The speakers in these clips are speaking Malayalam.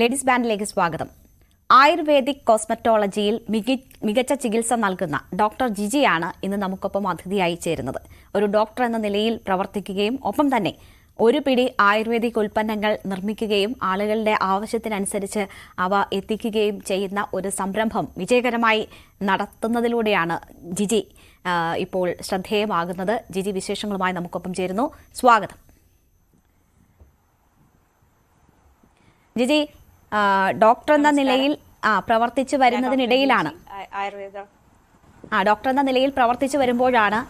ലേഡീസ് ബാൻഡിലേക്ക് സ്വാഗതം. ആയുർവേദിക് കോസ്മറ്റോളജിയിൽ മികി മികച്ച ചികിത്സ നൽകുന്ന ഡോക്ടർ ജിജിയാണ് ഇന്ന് നമുക്കൊപ്പം അതിഥിയായി ചേരുന്നത്. ഒരു ഡോക്ടർ എന്ന നിലയിൽ പ്രവർത്തിക്കുകയും ഒപ്പം തന്നെ ഒരു പിടി ആയുർവേദിക് ഉൽപ്പന്നങ്ങൾ നിർമ്മിക്കുകയും ആളുകളുടെ ആവശ്യത്തിനനുസരിച്ച് അവ എത്തിക്കുകയും ചെയ്യുന്ന ഒരു സംരംഭം വിജയകരമായി നടത്തുന്നതിലൂടെയാണ് ജിജി ഇപ്പോൾ ശ്രദ്ധേയമാകുന്നത്. ജിജി വിശേഷങ്ങളുമായി നമുക്കൊപ്പം ചേരുന്നു. സ്വാഗതം. ജിജി ഡോക്ടർ എന്ന നിലയിൽ ആ പ്രവർത്തിച്ചു വരുന്നതിനിടയിലാണ് ആ ഡോക്ടർ എന്ന നിലയിൽ പ്രവർത്തിച്ചു വരുമ്പോഴാണ്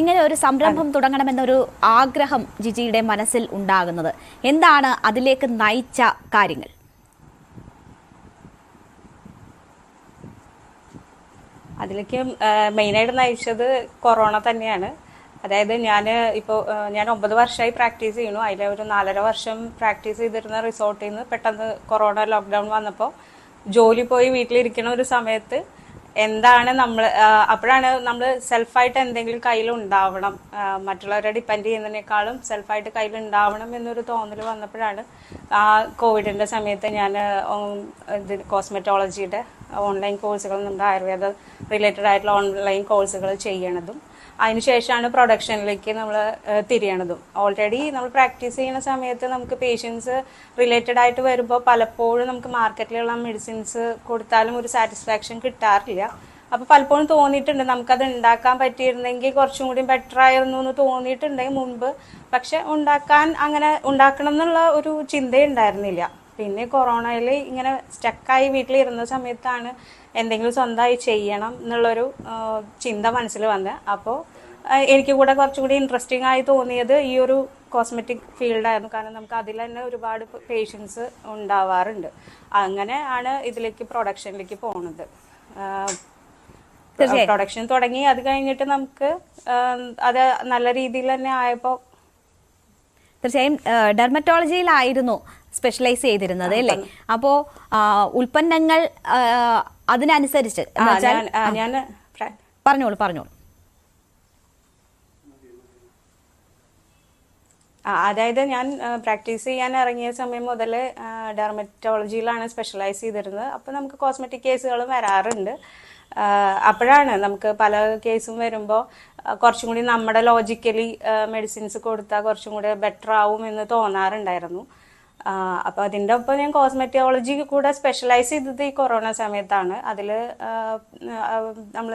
ഇങ്ങനെ ഒരു സംരംഭം തുടങ്ങണമെന്നൊരു ആഗ്രഹം ജിജിയുടെ മനസ്സിൽ ഉണ്ടാകുന്നത്. എന്താണ് അതിലേക്ക് നയിച്ച കാര്യങ്ങൾ? അതിലേക്ക് മെയിനായിട്ട് നയിച്ചത് കൊറോണ തന്നെയാണ്. അതായത് ഞാൻ ഇപ്പോൾ ഞാൻ ഒമ്പത് വർഷമായി പ്രാക്ടീസ് ചെയ്യുന്നു. അതിലെ ഒരു നാലര വർഷം പ്രാക്ടീസ് ചെയ്തിരുന്ന റിസോർട്ടിൽ നിന്ന് പെട്ടെന്ന് കൊറോണ ലോക്ക്ഡൗൺ വന്നപ്പോൾ ജോലി പോയി വീട്ടിലിരിക്കണ ഒരു സമയത്ത് എന്താണ് നമ്മൾ അപ്പോഴാണ് നമ്മൾ സെൽഫായിട്ട് എന്തെങ്കിലും കയ്യിൽ ഉണ്ടാവണം മറ്റുള്ളവരെ ഡിപ്പെൻഡ് ചെയ്യുന്നതിനേക്കാളും സെൽഫായിട്ട് കയ്യിൽ ഉണ്ടാവണം എന്നൊരു തോന്നൽ വന്നപ്പോഴാണ് ആ കോവിഡിന്റെ സമയത്ത് ഞാൻ ഇത് കോസ്മെറ്റോളജിയുടെ ഓൺലൈൻ കോഴ്സുകൾ നമ്മുടെ ആയുർവേദ റിലേറ്റഡ് ആയിട്ടുള്ള ഓൺലൈൻ കോഴ്സുകൾ ചെയ്യണതും. അതിനുശേഷമാണ് പ്രൊഡക്ഷനിലേക്ക് നമ്മൾ തിരിയണതും. ഓൾറെഡി നമ്മൾ പ്രാക്ടീസ് ചെയ്യുന്ന സമയത്ത് നമുക്ക് പേഷ്യൻസ് റിലേറ്റഡ് ആയിട്ട് വരുമ്പോൾ പലപ്പോഴും നമുക്ക് മാർക്കറ്റിലുള്ള മെഡിസിൻസ് കൊടുത്താലും ഒരു സാറ്റിസ്ഫാക്ഷൻ കിട്ടാറില്ല. അപ്പോൾ പലപ്പോഴും തോന്നിയിട്ടുണ്ട് നമുക്കത് ഉണ്ടാക്കാൻ പറ്റിയിരുന്നെങ്കിൽ കുറച്ചും കൂടി ബെറ്റർ ആയിരുന്നു എന്ന് തോന്നിയിട്ടുണ്ടെങ്കിൽ മുൻപ്. പക്ഷെ ഉണ്ടാക്കാൻ അങ്ങനെ ഉണ്ടാക്കണം എന്നുള്ള ഒരു ചിന്തയുണ്ടായിരുന്നില്ല. പിന്നെ കൊറോണയിൽ ഇങ്ങനെ സ്റ്റക്കായി വീട്ടിലിരുന്ന സമയത്താണ് എന്തെങ്കിലും സ്വന്തമായി ചെയ്യണം എന്നുള്ളൊരു ചിന്ത മനസ്സിൽ വന്നത് അപ്പോൾ എനിക്ക് കൂടെ കുറച്ചുകൂടി ഇൻട്രസ്റ്റിംഗ് ആയി തോന്നിയത് ഈ ഒരു കോസ്മെറ്റിക് ഫീൽഡായിരുന്നു കാരണം നമുക്ക് അതിൽ തന്നെ ഒരുപാട് പേഷ്യൻസ് ഉണ്ടാവാറുണ്ട്. അങ്ങനെ ആണ് ഇതിലേക്ക് പ്രൊഡക്ഷനിലേക്ക് പോണത്. പ്രൊഡക്ഷൻ തുടങ്ങി അത് കഴിഞ്ഞിട്ട് നമുക്ക് അത് നല്ല രീതിയിൽ തന്നെ ആയപ്പോൾ തീർച്ചയായും ഡെർമറ്റോളജിയിലായിരുന്നു സ്പെഷ്യലൈസ് ചെയ്തിരുന്നത് അല്ലേ? അപ്പോ ഉൽപ്പന്നങ്ങൾ അതിനനുസരിച്ച് പറഞ്ഞോളൂ പറഞ്ഞോളൂ. ആ, അതായത് ഞാൻ പ്രാക്ടീസ് ചെയ്യാൻ ഇറങ്ങിയ സമയം മുതൽ ഡെർമറ്റോളജിയിലാണ് സ്പെഷ്യലൈസ് ചെയ്തിരുന്നത്. അപ്പോൾ നമുക്ക് കോസ്മെറ്റിക് കേസുകളും വരാറുണ്ട്. അപ്പോഴാണ് നമുക്ക് പല കേസും വരുമ്പോൾ കുറച്ചും കൂടി നമ്മുടെ ലോജിക്കലി മെഡിസിൻസ് കൊടുത്താൽ കുറച്ചും കൂടി ബെറ്റർ ആവും എന്ന് തോന്നാറുണ്ടായിരുന്നു. അപ്പോൾ അതിന്റെ ഒപ്പം ഞാൻ കോസ്മെറ്റോളജി കൂടെ സ്പെഷ്യലൈസ് ചെയ്തത് ഈ കൊറോണ സമയത്താണ്. അതിൽ നമ്മൾ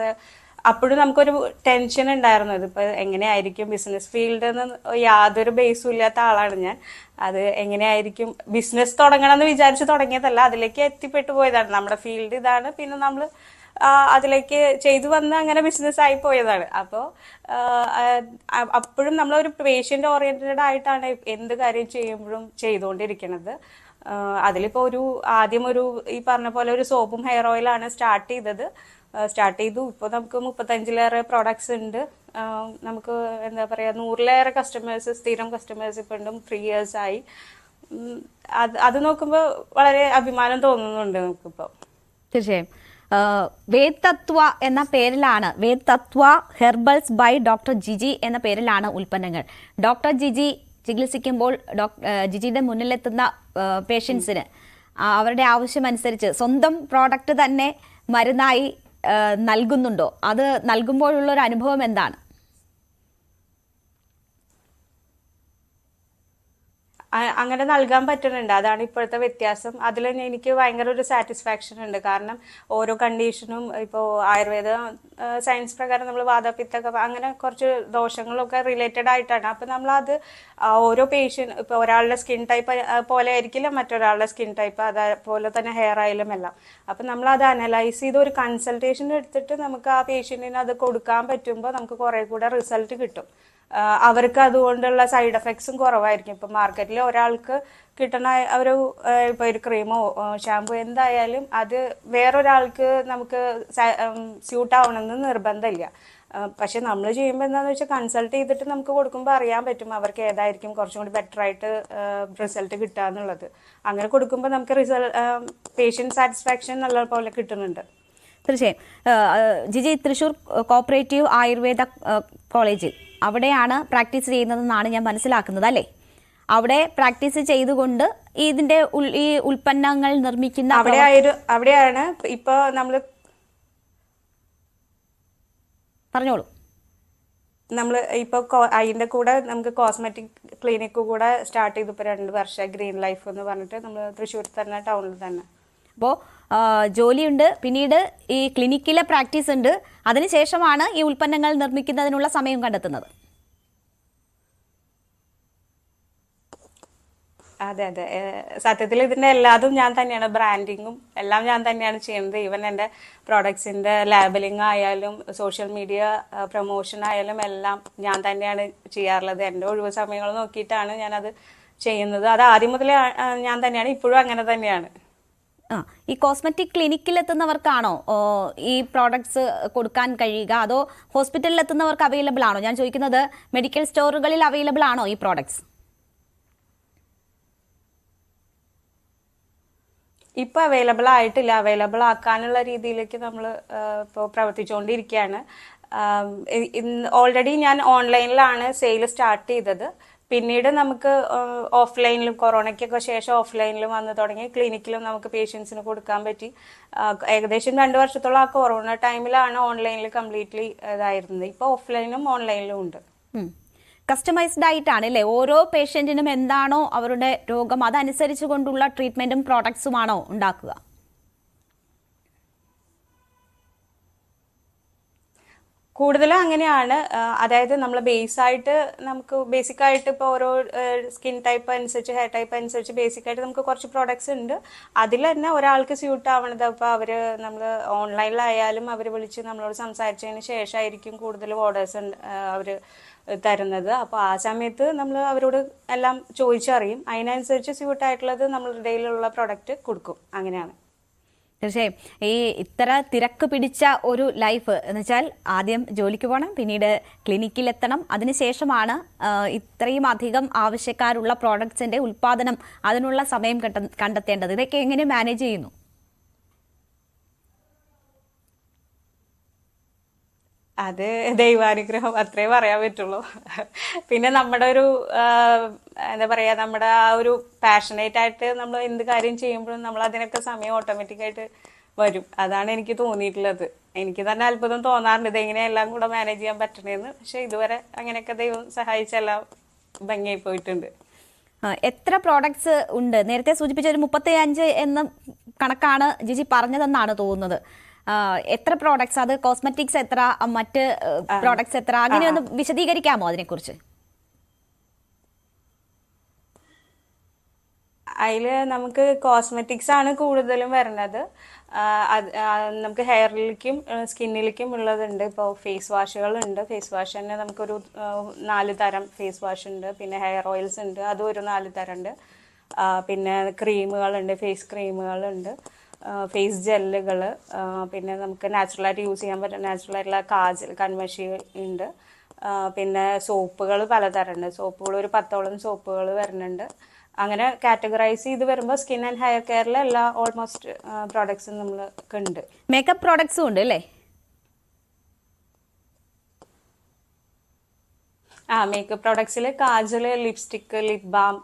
അപ്പോഴും നമുക്കൊരു ടെൻഷൻ ഉണ്ടായിരുന്നു. ഇതിപ്പോൾ എങ്ങനെയായിരിക്കും ബിസിനസ് ഫീൽഡ് എന്ന് യാതൊരു ബേസും ഇല്ലാത്ത ആളാണ് ഞാൻ. അത് എങ്ങനെയായിരിക്കും ബിസിനസ് തുടങ്ങണം എന്ന് വിചാരിച്ച് തുടങ്ങിയതല്ല അതിലേക്ക് എത്തിപ്പെട്ടു പോയതാണ്. നമ്മുടെ ഫീൽഡ് ഇതാണ്. പിന്നെ നമ്മൾ അതിലേക്ക് ചെയ്തു വന്ന് അങ്ങനെ ബിസിനസ് ആയി പോയതാണ്. അപ്പോ അപ്പോഴും നമ്മളൊരു പേഷ്യന്റ് ഓറിയന്റഡ് ആയിട്ടാണ് എന്ത് കാര്യം ചെയ്യുമ്പോഴും ചെയ്തുകൊണ്ടിരിക്കുന്നത് അതിലിപ്പോ ഒരു ആദ്യം ഒരു ഈ പറഞ്ഞ പോലെ ഒരു സോപ്പും ഹെയർ ഓയിലാണ് സ്റ്റാർട്ട് ചെയ്തത്. സ്റ്റാർട്ട് ചെയ്തു. ഇപ്പോൾ നമുക്ക് മുപ്പത്തഞ്ചിലേറെ പ്രോഡക്ട്സ് ഉണ്ട്. നമുക്ക് എന്താ പറയുക നൂറിലേറെ കസ്റ്റമേഴ്സ് സ്ഥിരം കസ്റ്റമേഴ്സ് ഇപ്പം ഉണ്ട്. ത്രീ ഇയേഴ്സ് ആയി. അത് അത് നോക്കുമ്പോൾ വളരെ അഭിമാനം തോന്നുന്നുണ്ട് നമുക്കിപ്പോൾ തീർച്ചയായും. ആ, വേദ് തത്വ എന്ന പേരിലാണ് Ved Tatva herbals by doctor Jiji എന്ന പേരിലാണ് ഉൽപ്പന്നങ്ങൾ. ഡോക്ടർ ജിജി ചികിത്സിക്കുമ്പോൾ ജിജിയുടെ മുന്നിലെത്തുന്ന പേഷ്യൻസിന് അവരുടെ ആവശ്യമനുസരിച്ച് സ്വന്തം പ്രോഡക്റ്റ് തന്നെ മരുന്നായി നൽകുന്നുണ്ടോ? അത് നൽകുമ്പോഴുള്ള ഒരു അനുഭവം എന്താണ്? അങ്ങനെ നൽകാൻ പറ്റുന്നുണ്ട്. അതാണ് ഇപ്പോഴത്തെ വ്യത്യാസം. അതിൽ എനിക്ക് ഭയങ്കര ഒരു സാറ്റിസ്ഫാക്ഷൻ ഉണ്ട്. കാരണം ഓരോ കണ്ടീഷനും ഇപ്പോൾ ആയുർവേദ സയൻസ് പ്രകാരം നമ്മൾ വാദപിത്തൊക്കെ അങ്ങനെ കുറച്ച് ദോഷങ്ങളൊക്കെ റിലേറ്റഡ് ആയിട്ടാണ്. അപ്പം നമ്മളത് ഓരോ പേഷ്യൻ ഇപ്പോൾ ഒരാളുടെ സ്കിൻ ടൈപ്പ് പോലെ ആയിരിക്കില്ല മറ്റൊരാളുടെ സ്കിൻ ടൈപ്പ് അതേപോലെ തന്നെ ഹെയർ ആയാലും എല്ലാം. അപ്പം നമ്മൾ അത് അനലൈസ് ചെയ്ത് ഒരു കൺസൾട്ടേഷൻ എടുത്തിട്ട് നമുക്ക് ആ പേഷ്യന്റിന് അത് കൊടുക്കാൻ പറ്റുമ്പോൾ നമുക്ക് കുറേ കൂടെ റിസൾട്ട് കിട്ടും. അവർക്ക് അതുകൊണ്ടുള്ള സൈഡ് എഫക്ട്സും കുറവായിരിക്കും. ഇപ്പം മാർക്കറ്റിൽ ഒരാൾക്ക് കിട്ടണ ഒരു ഇപ്പോൾ ഒരു ക്രീമോ ഷാമ്പു എന്തായാലും അത് വേറൊരാൾക്ക് നമുക്ക് സ്യൂട്ട് ആവണമെന്ന് നിർബന്ധമില്ല. പക്ഷെ നമ്മൾ ചെയ്യുമ്പോൾ എന്താണെന്ന് വെച്ചാൽ കൺസൾട്ട് ചെയ്തിട്ട് നമുക്ക് കൊടുക്കുമ്പോൾ അറിയാൻ പറ്റും അവർക്ക് ഏതായിരിക്കും കുറച്ചും കൂടി ബെറ്റർ ആയിട്ട് റിസൾട്ട് കിട്ടുക എന്നുള്ളത്. അങ്ങനെ കൊടുക്കുമ്പോൾ നമുക്ക് റിസൾട്ട് പേഷ്യന്റ് സാറ്റിസ്ഫാക്ഷൻ നല്ല പോലെ കിട്ടുന്നുണ്ട്. തീർച്ചയായും. ജിജി തൃശ്ശൂർ കോപ്പറേറ്റീവ് ആയുർവേദ കോളേജിൽ അവിടെയാണ് പ്രാക്ടീസ് ചെയ്യുന്നതെന്നാണ് ഞാൻ മനസ്സിലാക്കുന്നത് അല്ലേ? അവിടെ പ്രാക്ടീസ് ചെയ്തുകൊണ്ട് ഇതിന്റെ ഈ ഉൽപ്പന്നങ്ങൾ നിർമ്മിക്കുന്ന അവിടെ അവിടെയാണ് ഇപ്പൊ നമ്മൾ പറഞ്ഞോളൂ. നമ്മൾ ഇപ്പോൾ അതിന്റെ കൂടെ നമുക്ക് കോസ്മെറ്റിക് ക്ലിനിക്ക് കൂടെ സ്റ്റാർട്ട് ചെയ്തു ഇപ്പൊ രണ്ട് വർഷം ഗ്രീൻ ലൈഫ് എന്ന് പറഞ്ഞിട്ട് നമ്മൾ തൃശ്ശൂർ തന്നെ ടൗണിൽ തന്നെ. അപ്പോൾ ജോലിയുണ്ട്. പിന്നീട് ഈ ക്ലിനിക്കിലെ പ്രാക്ടീസ് ഉണ്ട്. അതിനുശേഷമാണ് ഈ ഉൽപ്പന്നങ്ങൾ നിർമ്മിക്കുന്നതിനുള്ള സമയം കണ്ടെത്തുന്നത്. അതെ അതെ. സത്യത്തിൽ ഇതിന്റെ എല്ലാതും ഞാൻ തന്നെയാണ്. ബ്രാൻഡിങ്ങും എല്ലാം ഞാൻ തന്നെയാണ് ചെയ്യുന്നത്. ഈവൻ എന്റെ പ്രോഡക്ട്സിന്റെ ലാബലിംഗ് ആയാലും സോഷ്യൽ മീഡിയ പ്രൊമോഷൻ ആയാലും എല്ലാം ഞാൻ തന്നെയാണ് ചെയ്യാറുള്ളത്. എന്റെ ഒഴിവ് സമയങ്ങൾ നോക്കിയിട്ടാണ് ഞാനത് ചെയ്യുന്നത്. അത് ആദ്യം മുതലേ ഞാൻ തന്നെയാണ്. ഇപ്പോഴും അങ്ങനെ തന്നെയാണ്. ആ ഈ കോസ്മെറ്റിക് ക്ലിനിക്കിൽ എത്തുന്നവർക്കാണോ ഈ പ്രോഡക്ട്സ് കൊടുക്കാൻ കഴിയുക? അതോ ഹോസ്പിറ്റലിൽ എത്തുന്നവർക്ക് അവൈലബിൾ ആണോ ഞാൻ ചോദിക്കുന്നത് മെഡിക്കൽ സ്റ്റോറുകളിൽ അവൈലബിൾ ആണോ ഈ പ്രോഡക്ട്സ്? ഇപ്പൊ അവൈലബിൾ ആയിട്ടില്ല അവൈലബിൾ ആക്കാനുള്ള രീതിയിലേക്ക് നമ്മൾ ഇപ്പോൾ പ്രവർത്തിച്ചുകൊണ്ടിരിക്കുകയാണ് ഓൾറെഡി ഞാൻ ഓൺലൈനിലാണ് സെയിൽ സ്റ്റാർട്ട് ചെയ്തത്. പിന്നീട് നമുക്ക് ഓഫ്ലൈനിലും കൊറോണയ്ക്കൊക്കെ ശേഷം ഓഫ്ലൈനിലും വന്ന് തുടങ്ങി ക്ലിനിക്കിലും നമുക്ക് പേഷ്യൻസിന് കൊടുക്കാൻ പറ്റി. ഏകദേശം രണ്ട് വർഷത്തോളം ആ കൊറോണ ടൈമിലാണ് ഓൺലൈനിൽ കംപ്ലീറ്റ്ലി ഇതായിരുന്നത്. ഇപ്പോൾ ഓഫ്ലൈനും ഓൺലൈനിലും ഉണ്ട്. കസ്റ്റമൈസ്ഡ് ആയിട്ടാണ് അല്ലേ? ഓരോ പേഷ്യന്റിനും എന്താണോ അവരുടെ രോഗം അതനുസരിച്ച് കൊണ്ടുള്ള ട്രീറ്റ്മെന്റും പ്രോഡക്ട്സുമാണോ ഉണ്ടാക്കുക? കൂടുതലും അങ്ങനെയാണ്. അതായത് നമ്മൾ ബേസ് ആയിട്ട് നമുക്ക് ബേസിക് ആയിട്ട് ഇപ്പോൾ ഓരോ സ്കിൻ ടൈപ്പ് അനുസരിച്ച് ഹെയർ ടൈപ്പ് അനുസരിച്ച് ബേസിക് ആയിട്ട് നമുക്ക് കുറച്ച് പ്രോഡക്ട്സ് ഉണ്ട്. അതിൽ തന്നെ ഒരാൾക്ക് സ്യൂട്ട് ആവണത് അപ്പോൾ അവർ നമ്മൾ ഓൺലൈനിലായാലും അവർ വിളിച്ച് നമ്മളോട് സംസാരിച്ചതിന് ശേഷമായിരിക്കും കൂടുതൽ ഓർഡേഴ്സ് അവർ തരുന്നത്. അപ്പോൾ ആ സമയത്ത് നമ്മൾ അവരോട് എല്ലാം ചോദിച്ചറിയും. അതിനനുസരിച്ച് സ്യൂട്ടായിട്ടുള്ളത് നമ്മളുടെ ഇടയിലുള്ള പ്രോഡക്റ്റ് കൊടുക്കും. അങ്ങനെയാണ്. തീർച്ചയായും. ഈ ഇത്ര തിരക്ക് പിടിച്ച ഒരു ലൈഫ് എന്ന് വെച്ചാൽ ആദ്യം ജോലിക്ക് പോകണം പിന്നീട് ക്ലിനിക്കിൽ എത്തണം. അതിനുശേഷമാണ് ഇത്രയും അധികം ആവശ്യക്കാരുള്ള പ്രോഡക്ട്സിന്റെ ഉൽപാദനം അതിനുള്ള സമയം കണ്ടെത്തേണ്ടത്. ഇതൊക്കെ എങ്ങനെ മാനേജ് ചെയ്യുന്നു? അത് ദൈവാനുഗ്രഹം അത്രേ പറയാൻ പറ്റുള്ളൂ. പിന്നെ നമ്മുടെ ഒരു എന്താ പറയാ നമ്മുടെ ആ ഒരു പാഷനേറ്റ് ആയിട്ട് നമ്മൾ എന്ത് കാര്യം ചെയ്യുമ്പോഴും നമ്മൾ അതിനൊക്കെ സമയം ഓട്ടോമാറ്റിക് ആയിട്ട് വരും. അതാണ് എനിക്ക് തോന്നിയിട്ടുള്ളത്. എനിക്ക് തന്നെ അത്ഭുതം തോന്നാറുണ്ട്. ഇതെങ്ങനെ എല്ലാം കൂടെ മാനേജ് ചെയ്യാൻ പറ്റണേന്ന്. പക്ഷെ ഇതുവരെ അങ്ങനെയൊക്കെ ദൈവം സഹായിച്ചെല്ലാം ഭംഗിയായി പോയിട്ടുണ്ട്. എത്ര പ്രോഡക്ട്സ് ഉണ്ട്? നേരത്തെ സൂചിപ്പിച്ച ഒരു മുപ്പത്തി അഞ്ച് എന്ന കണക്കാണ് ജിജി പറഞ്ഞതെന്നാണ് തോന്നുന്നത്. എത്ര പ്രോഡക്ട്സ് അത് കോസ്മെറ്റിക്സ് എത്ര മറ്റ് പ്രോഡക്ട്സ് എത്ര അങ്ങനെ ഒന്ന് വിശദീകരിക്കാമോ അതിനെക്കുറിച്ച്? അതിൽ നമുക്ക് കോസ്മെറ്റിക്സ് ആണ് കൂടുതലും വരുന്നത്. നമുക്ക് ഹെയറിലേക്കും സ്കിന്നിലേക്കും ഉള്ളതുണ്ട്. ഇപ്പോൾ ഫേസ് വാഷുകളുണ്ട് ഫേസ് വാഷ് തന്നെ നമുക്കൊരു നാല് തരം ഫേസ് വാഷ് ഉണ്ട്. പിന്നെ ഹെയർ ഓയിൽസ് ഉണ്ട്. അതും ഒരു നാല് തരം ഉണ്ട് പിന്നെ ക്രീമുകളുണ്ട് ഫേസ് ക്രീമുകളുണ്ട് ഫേസ് ജെല്ലുകൾ പിന്നെ നമുക്ക് നാച്ചുറലായിട്ട് യൂസ് ചെയ്യാൻ പറ്റുന്ന നാച്ചുറലായിട്ടുള്ള കാജൽ കൺമഷി ഉണ്ട്. പിന്നെ സോപ്പുകൾ പലതരമുണ്ട്. സോപ്പുകൾ ഒരു പത്തോളം സോപ്പുകൾ വരുന്നുണ്ട്. അങ്ങനെ കാറ്റഗറൈസ് ചെയ്ത് വരുമ്പോൾ സ്കിൻ ആൻഡ് ഹെയർ കെയറിലെ എല്ലാ ഓൾമോസ്റ്റ് പ്രോഡക്ട്സും നമ്മൾ ഉണ്ട് മേക്കപ്പ് പ്രോഡക്ട്സും ഉണ്ട് അല്ലേ? ആ മേക്കപ്പ് പ്രോഡക്ട്സിൽ കാജൽ ലിപ്സ്റ്റിക് ലിപ് ബാം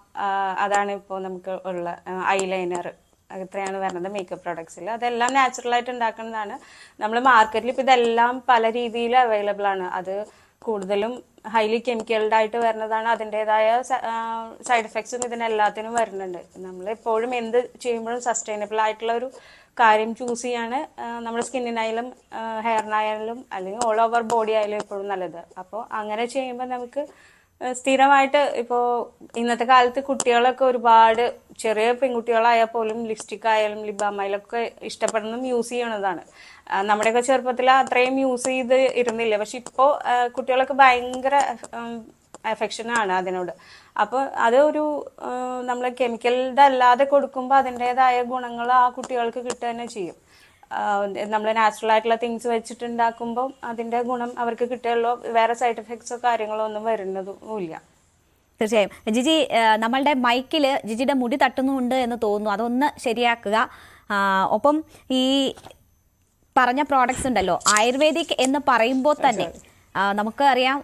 അതാണ് ഇപ്പോൾ നമുക്ക് ഉള്ള ഐലൈനർ ഇത്രയാണ് വരുന്നത് മേക്കപ്പ് പ്രോഡക്ട്സിൽ അതെല്ലാം നാച്ചുറൽ ആയിട്ട് ഉണ്ടാക്കുന്നതാണ്. നമ്മൾ മാർക്കറ്റിൽ ഇപ്പോൾ ഇതെല്ലാം പല രീതിയിൽ അവൈലബിൾ ആണ്. അത് കൂടുതലും ഹൈലി കെമിക്കൽഡ് ആയിട്ട് വരുന്നതാണ്. അതിന്റെതായ സൈഡ് എഫക്ട്സും ഇതിനെല്ലാത്തിനും വരുന്നുണ്ട്. നമ്മൾ എപ്പോഴും എന്ത് ചെയ്യുമ്പോഴും സസ്റ്റൈനബിൾ ആയിട്ടുള്ള ഒരു കാര്യം ചൂസ് ചെയ്യാണ് നമ്മുടെ സ്കിന്നിനായാലും ഹെയറിനായാലും അല്ലെങ്കിൽ ഓൾ ഓവർ ബോഡി ആയാലും എപ്പോഴും നല്ലത്. അപ്പോൾ അങ്ങനെ ചെയ്യുമ്പോൾ നമുക്ക് സ്ഥിരമായിട്ട് ഇപ്പോ ഇന്നത്തെ കാലത്ത് കുട്ടികളൊക്കെ ഒരുപാട് ചെറിയ പെൺകുട്ടികളായാൽ പോലും ലിപ്സ്റ്റിക് ആയാലും ലിബാമയിലൊക്കെ ഇഷ്ടപ്പെടുന്നതും യൂസ് ചെയ്യണതാണ്. നമ്മുടെയൊക്കെ ചെറുപ്പത്തിൽ അത്രയും യൂസ് ചെയ്ത് ഇരുന്നില്ല. പക്ഷെ ഇപ്പോൾ കുട്ടികളൊക്കെ ഭയങ്കര അഫെക്ഷനാണ് അതിനോട്. അപ്പോൾ അത് ഒരു നമ്മൾ കെമിക്കൽഡ് അല്ലാതെ കൊടുക്കുമ്പോൾ അതിന്റെതായ ഗുണങ്ങൾ ആ കുട്ടികൾക്ക് കിട്ടുക തന്നെ ചെയ്യും. നമ്മൾ നാച്ചുറൽ ആയിട്ടുള്ള തിങ്സ് വെച്ചിട്ടുണ്ടാക്കുമ്പോൾ അതിന്റെ ഗുണം അവർക്ക് കിട്ടുകയുള്ളൂ. വേറെ സൈഡ് എഫക്ട്സോ കാര്യങ്ങളോ ഒന്നും വരുന്നതും ഇല്ല തീർച്ചയായും. ജിജി നമ്മളുടെ മൈക്കിൽ ജിജിയുടെ മുടി തട്ടുന്നുണ്ട് എന്ന് തോന്നുന്നു. അതൊന്ന് ശരിയാക്കുക. ഒപ്പം ഈ പറഞ്ഞ പ്രോഡക്ട്സ് ഉണ്ടല്ലോ ആയുർവേദിക് എന്ന് പറയുമ്പോൾ തന്നെ നമുക്കറിയാം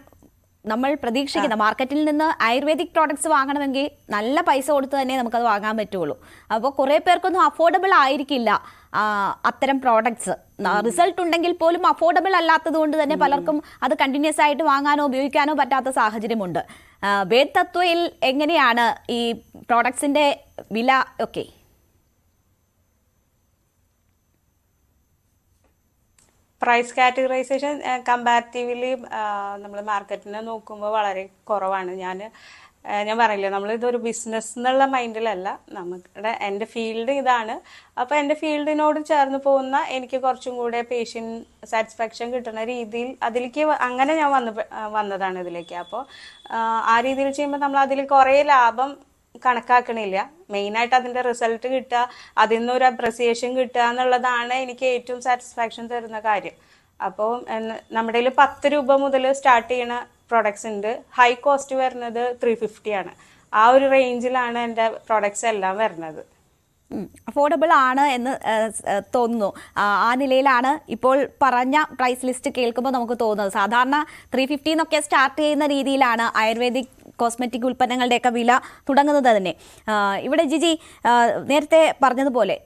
നമ്മൾ പ്രതീക്ഷിക്കുന്ന മാർക്കറ്റിൽ നിന്ന് ആയുർവേദിക് പ്രോഡക്ട്സ് വാങ്ങണമെങ്കിൽ നല്ല പൈസ കൊടുത്ത് തന്നെ നമുക്കത് വാങ്ങാൻ പറ്റുള്ളൂ. അപ്പോൾ കുറേ പേർക്കൊന്നും അഫോർഡബിൾ ആയിരിക്കില്ല അത്തരം പ്രോഡക്ട്സ് റിസൾട്ട് ഉണ്ടെങ്കിൽ പോലും അഫോർഡബിൾ അല്ലാത്തത് കൊണ്ട് തന്നെ പലർക്കും അത് കണ്ടിന്യൂസ് ആയിട്ട് വാങ്ങാനോ ഉപയോഗിക്കാനോ പറ്റാത്ത സാഹചര്യമുണ്ട്. വേദ് തത്വയിൽ എങ്ങനെയാണ് ഈ പ്രോഡക്ട്സിന്റെ വില ഒക്കെ? പ്രൈസ് കാറ്റഗറൈസേഷൻ കമ്പാരിറ്റീവ്ലി നമ്മൾ മാർക്കറ്റിനെ നോക്കുമ്പോൾ വളരെ കുറവാണ്. ഞാൻ ഞാൻ പറയില്ല നമ്മൾ ഇതൊരു ബിസിനസ് എന്നുള്ള മൈൻഡിലല്ല നമ്മുടെ എന്റെ ഫീൽഡ് ഇതാണ്. അപ്പോൾ എന്റെ ഫീൽഡിനോട് ചേർന്ന് പോകുന്ന എനിക്ക് കുറച്ചും കൂടെ പേഷ്യന്റ് സാറ്റിസ്ഫാക്ഷൻ കിട്ടുന്ന രീതിയിൽ അതിലേക്ക് അങ്ങനെ ഞാൻ വന്ന് വന്നതാണ് ഇതിലേക്ക്. അപ്പോൾ ആ രീതിയിൽ ചെയ്യുമ്പോൾ നമ്മൾ അതിൽ കുറേ ലാഭം കണക്കാക്കണില്ല. മെയിനായിട്ട് അതിന്റെ റിസൾട്ട് കിട്ടുക അതിൽ നിന്ന് ഒരു അപ്രസിയേഷൻ കിട്ടുക എന്നുള്ളതാണ് എനിക്ക് ഏറ്റവും സാറ്റിസ്ഫാക്ഷൻ തരുന്ന കാര്യം. അപ്പോൾ നമ്മുടെ കയ്യിൽ പത്ത് രൂപ മുതൽ സ്റ്റാർട്ട് ചെയ്യുന്ന പ്രൊഡക്ട്സ് ഉണ്ട് ഹൈ കോസ്റ്റ് വരുന്നത് ത്രീ ഫിഫ്റ്റി ആണ്. ആ ഒരു റേഞ്ചിലാണ് എന്റെ പ്രൊഡക്ട്സ് എല്ലാം വരുന്നത്. അഫോർഡബിൾ ആണ് എന്ന് തോന്നുന്നു. ആ, നിലയിലാണ് ഇപ്പോൾ പറഞ്ഞ പ്രൈസ് ലിസ്റ്റ് കേൾക്കുമ്പോൾ നമുക്ക് തോന്നുന്നത്. സാധാരണ ത്രീ ഫിഫ്റ്റി എന്നൊക്കെ സ്റ്റാർട്ട് ചെയ്യുന്ന രീതിയിലാണ് ആയുർവേദിക് കോസ്മെറ്റിക് ഉൽപ്പന്നങ്ങളുടെയൊക്കെ വില തുടങ്ങുന്നത് തന്നെ. ഇവിടെ ജിജി നേരത്തെ പറഞ്ഞതുപോലെ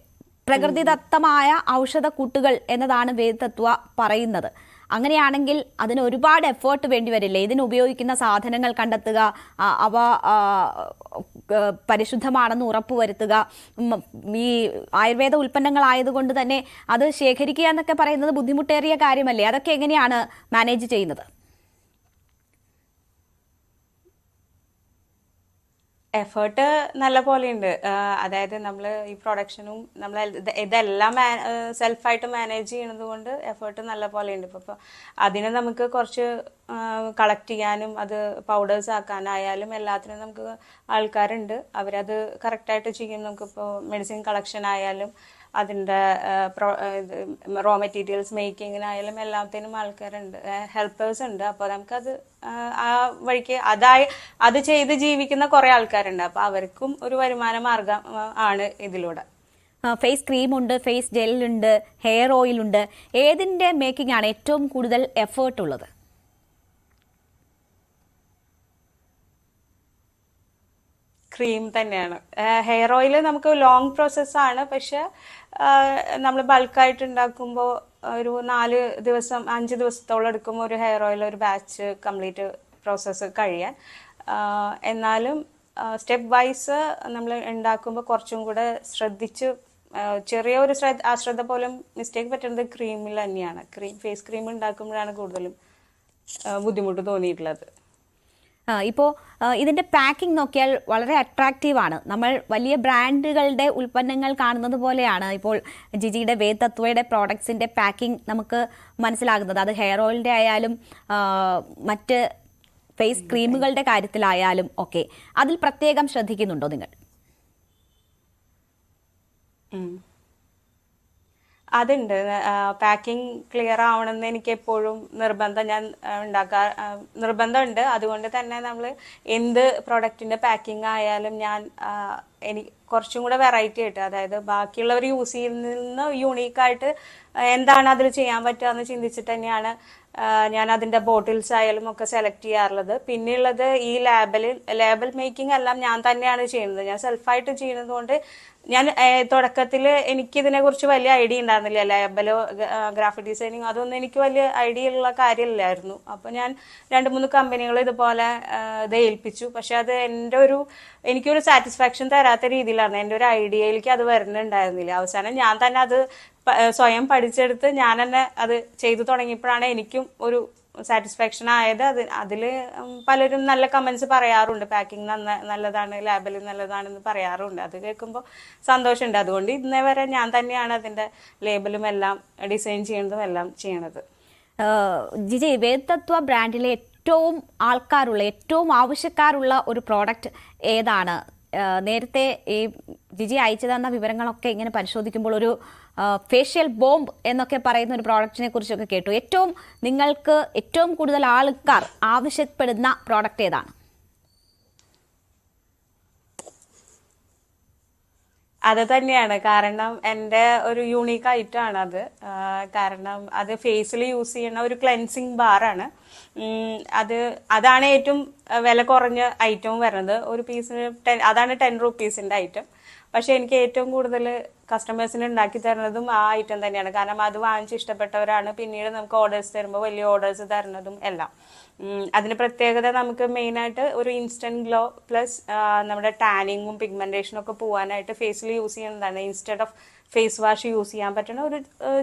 പ്രകൃതിദത്തമായ ഔഷധക്കൂട്ടുകൾ എന്നതാണ് വേദതത്വ പറയുന്നത്. അങ്ങനെയാണെങ്കിൽ അതിന് ഒരുപാട് എഫേർട്ട് വേണ്ടി വരില്ലേ? ഇതിന് ഉപയോഗിക്കുന്ന സാധനങ്ങൾ കണ്ടെത്തുക അവ പരിശുദ്ധമാണെന്ന് ഉറപ്പുവരുത്തുക ഈ ആയുർവേദ ഉൽപ്പന്നങ്ങളായതുകൊണ്ട് തന്നെ അത് ശേഖരിക്കുക എന്നൊക്കെ പറയുന്നത് ബുദ്ധിമുട്ടേറിയ കാര്യമല്ലേ? അതൊക്കെ എങ്ങനെയാണ് മാനേജ് ചെയ്യുന്നത്? എഫേർട്ട് നല്ല പോലെയുണ്ട് അതായത് നമ്മൾ ഈ പ്രൊഡക്ഷനും നമ്മൾ ഇതെല്ലാം സെൽഫായിട്ട് മാനേജ് ചെയ്യണത് കൊണ്ട് എഫേർട്ട് നല്ല പോലെയുണ്ട് ഇപ്പോൾ അതിന് നമുക്ക് കുറച്ച് കളക്ട് ചെയ്യാനും അത് പൗഡേഴ്സ് ആക്കാനായാലും എല്ലാത്തിനും നമുക്ക് ആൾക്കാരുണ്ട്. അവരത് കറക്റ്റായിട്ട് ചെയ്യും. നമുക്കിപ്പോൾ മെഡിസിൻ കളക്ഷൻ ആയാലും അതിന്റെ റോ മെറ്റീരിയൽസ് മേക്കിങ്ങിനായാലും എല്ലാത്തിനും ആൾക്കാരുണ്ട്. ഹെൽപ്പേഴ്സ് ഉണ്ട്. അപ്പോൾ നമുക്കത് ആ, വഴിക്ക് അതായി അത് ചെയ്ത് ജീവിക്കുന്ന കുറേ ആൾക്കാരുണ്ട്. അപ്പോൾ അവർക്കും ഒരു വരുമാന മാർഗം ആണ് ഇതിലൂടെ. ഫേസ് ക്രീമുണ്ട് ഫേസ് ജെല്ലുണ്ട് ഹെയർ ഓയിലുണ്ട് ഏതിന്റെ മേക്കിംഗ് ആണ് ഏറ്റവും കൂടുതൽ എഫേർട്ട് ഉള്ളത്? ക്രീം തന്നെയാണ്. ഹെയർ ഓയിൽ നമുക്ക് ലോങ് പ്രോസസ്സാണ് പക്ഷെ നമ്മൾ ബൾക്കായിട്ട് ഉണ്ടാക്കുമ്പോൾ ഒരു നാല് ദിവസം അഞ്ച് ദിവസത്തോളം എടുക്കുമ്പോൾ ഒരു ഹെയർ ഓയിൽ ഒരു ബാച്ച് കംപ്ലീറ്റ് പ്രോസസ്സ് കഴിയാൻ. എന്നാലും സ്റ്റെപ്പ് വൈസ് നമ്മൾ ഉണ്ടാക്കുമ്പോൾ കുറച്ചും കൂടെ ശ്രദ്ധിച്ച് ചെറിയ ഒരു ശ്രദ്ധ അശ്രദ്ധ പോലും മിസ്റ്റേക്ക് പറ്റുന്നത് ക്രീമിൽ തന്നെയാണ്. ക്രീം ഫേസ് ക്രീം ഉണ്ടാക്കുമ്പോഴാണ് കൂടുതലും ബുദ്ധിമുട്ട് തോന്നിയിട്ടുള്ളത്. ഇപ്പോൾ ഇതിന്റെ പാക്കിംഗ് നോക്കിയാൽ വളരെ അട്രാക്റ്റീവ് ആണ്. നമ്മൾ വലിയ ബ്രാൻഡുകളുടെ ഉൽപ്പന്നങ്ങൾ കാണുന്നത് പോലെയാണ് ഇപ്പോൾ ജിജിയുടെ വേതത്വയുടെ തത്വയുടെ പ്രോഡക്ട്സിന്റെ പാക്കിംഗ് നമുക്ക് മനസ്സിലാകുന്നത്. അത് ഹെയർ ഓയിലിന്റെ ആയാലും മറ്റ് ഫേസ് ക്രീമുകളുടെ കാര്യത്തിലായാലും ഒക്കെ. അതിൽ പ്രത്യേകം ശ്രദ്ധിക്കുന്നുണ്ടോ നിങ്ങൾ. അതുണ്ട്. പാക്കിംഗ് ക്ലിയർ ആവണമെന്ന് എനിക്ക് എപ്പോഴും നിർബന്ധം ഞാൻ ഉണ്ടാക്കാ നിർബന്ധമുണ്ട്. അതുകൊണ്ട് തന്നെ നമ്മൾ എന്ത് പ്രൊഡക്റ്റിന്റെ പാക്കിംഗ് ആയാലും ഞാൻ എനിക്ക് കുറച്ചും കൂടെ വെറൈറ്റി ആയിട്ട് അതായത് ബാക്കിയുള്ളവർ യൂസ് ചെയ്യുന്ന യൂണീക്കായിട്ട് എന്താണ് അതിൽ ചെയ്യാൻ പറ്റുക എന്ന് ചിന്തിച്ചിട്ട് തന്നെയാണ് ഞാൻ അതിന്റെ ബോട്ടിൽസ് ആയാലും ഒക്കെ സെലക്ട് ചെയ്യാറുള്ളത്. പിന്നെയുള്ളത് ഈ ലേബലിൽ ലേബൽ മേക്കിംഗ് എല്ലാം ഞാൻ തന്നെയാണ് ചെയ്യുന്നത്. ഞാൻ സെൽഫായിട്ട് ചെയ്യുന്നത് കൊണ്ട് ഞാൻ തുടക്കത്തിൽ എനിക്ക് ഇതിനെക്കുറിച്ച് വലിയ ഐഡിയ ഉണ്ടായിരുന്നില്ല. ലേബലോ ഗ്രാഫിക് ഡിസൈനിങ് അതൊന്നും എനിക്ക് വലിയ ഐഡിയ ഉള്ള കാര്യമില്ലായിരുന്നു. അപ്പോൾ ഞാൻ രണ്ട് മൂന്ന് കമ്പനികൾ ഇതുപോലെ ഇത് ഏൽപ്പിച്ചു. പക്ഷെ അത് എന്റെ ഒരു എനിക്കൊരു സാറ്റിസ്ഫാക്ഷൻ തരാത്ത രീതിയിലാണ്. എന്റെ ഒരു ഐഡിയയിലേക്ക് അത് വരുന്നുണ്ടായിരുന്നില്ല. അവസാനം ഞാൻ തന്നെ അത് സ്വയം പഠിച്ചെടുത്ത് ഞാൻ തന്നെ അത് ചെയ്തു തുടങ്ങിയപ്പോഴാണ് എനിക്കും ഒരു സാറ്റിസ്ഫാക്ഷൻ ആയത്. അത് അതിൽ പലരും നല്ല കമൻസ് പറയാറുണ്ട്. പാക്കിംഗ് നന്ന നല്ലതാണ് ലാബിൽ നല്ലതാണെന്ന് പറയാറുണ്ട്. അത് കേൾക്കുമ്പോൾ സന്തോഷമുണ്ട്. അതുകൊണ്ട് ഇന്നേ വരെ ഞാൻ തന്നെയാണ് അതിന്റെ ലേബലും എല്ലാം ഡിസൈൻ ചെയ്യുന്നതും എല്ലാം ചെയ്യണത്. ജിജി വേദത്വ ബ്രാൻഡിലെ ഏറ്റവും ആൾക്കാരുള്ള ഏറ്റവും ആവശ്യക്കാരുള്ള ഒരു പ്രോഡക്റ്റ് ഏതാണ്? നേരത്തെ ഈ ജിജി അയച്ചു തന്ന വിവരങ്ങളൊക്കെ ഇങ്ങനെ പരിശോധിക്കുമ്പോൾ ഒരു ഫേഷ്യൽ ബോംബ് എന്നൊക്കെ പറയുന്ന ഒരു പ്രോഡക്റ്റിനെ കുറിച്ചൊക്കെ കേട്ടു. ഏറ്റവും നിങ്ങൾക്ക് ഏറ്റവും കൂടുതൽ ആൾക്കാർ ആവശ്യപ്പെടുന്ന പ്രോഡക്റ്റ് ഏതാണ്? അത് തന്നെയാണ്. കാരണം എന്റെ ഒരു യൂണീക്ക് ആണ് അത് കാരണം അത് ഫേസിൽ യൂസ് ചെയ്യുന്ന ഒരു ക്ലെൻസിങ് ബാറാണ് അത് അതാണ് ഏറ്റവും വില കുറഞ്ഞ ഐറ്റവും വരുന്നത്. ഒരു പീസിന് ടെൻ അതാണ് ടെൻ റുപ്പീസിന്റെ ഐറ്റം പക്ഷേ എനിക്ക് ഏറ്റവും കൂടുതൽ കസ്റ്റമേഴ്സിന് ഉണ്ടാക്കി തരുന്നതും ആ ഐറ്റം തന്നെയാണ്. കാരണം അത് വാങ്ങിച്ച് ഇഷ്ടപ്പെട്ടവരാണ്. പിന്നീട് നമുക്ക് ഓർഡേഴ്സ് തരുമ്പോൾ വലിയ ഓർഡേഴ്സ് തരുന്നതും എല്ലാം. അതിന് പ്രത്യേകത നമുക്ക് മെയിനായിട്ട് ഒരു ഇൻസ്റ്റന്റ് ഗ്ലോ പ്ലസ് നമ്മുടെ ടാനിങ്ങും പിഗ്മെന്റേഷനും ഒക്കെ പോകാനായിട്ട് ഫേസിൽ യൂസ് ചെയ്യുന്നതാണ്. Instead of face wash use ചെയ്യാൻ പറ്റുന്ന ഒരു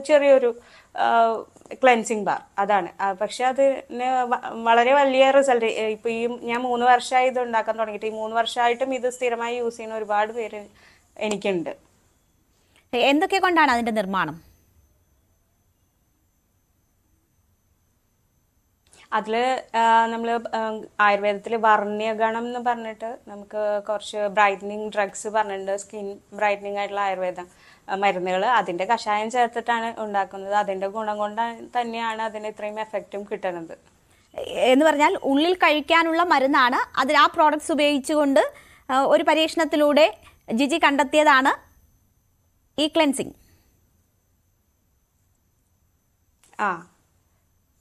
ചെറിയൊരു ക്ലെൻസിങ് ബാർ അതാണ്. പക്ഷെ അതിന് വളരെ വലിയ റിസൾട്ട് ഇപ്പൊ ഈ ഞാൻ മൂന്ന് വർഷമായി ഇത് ഉണ്ടാക്കാൻ തുടങ്ങിയിട്ട് ഈ മൂന്ന് വർഷമായിട്ടും ഇത് സ്ഥിരമായി യൂസ് ചെയ്യുന്ന ഒരുപാട് പേര് എനിക്കുണ്ട്. എന്തൊക്കെ കൊണ്ടാണ് അതിന്റെ നിർമ്മാണം? അതിൽ നമ്മൾ ആയുർവേദത്തിൽ വർണ്യഗണം എന്ന് പറഞ്ഞിട്ട് നമുക്ക് കുറച്ച് ബ്രൈറ്റനിങ് ഡ്രഗ്സ് പറഞ്ഞിട്ടുണ്ട് സ്കിൻ ബ്രൈറ്റനിങ് ആയിട്ടുള്ള ആയുർവേദം. മരുന്നുകൾ അതിന്റെ കഷായം ചേർത്തിട്ടാണ് ഉണ്ടാക്കുന്നത്. അതിന്റെ ഗുണം കൊണ്ട് തന്നെയാണ് അതിന് ഇത്രയും എഫക്റ്റും കിട്ടുന്നത്. എന്ന് പറഞ്ഞാൽ ഉള്ളിൽ കഴിക്കാനുള്ള മരുന്നാണ്. അതിൽ ആ പ്രോഡക്റ്റ്സ് ഉപയോഗിച്ചുകൊണ്ട് ഒരു പരീക്ഷണത്തിലൂടെ ജിജി കണ്ടെത്തിയതാണ് ഈ ക്ലെൻസിങ് ആ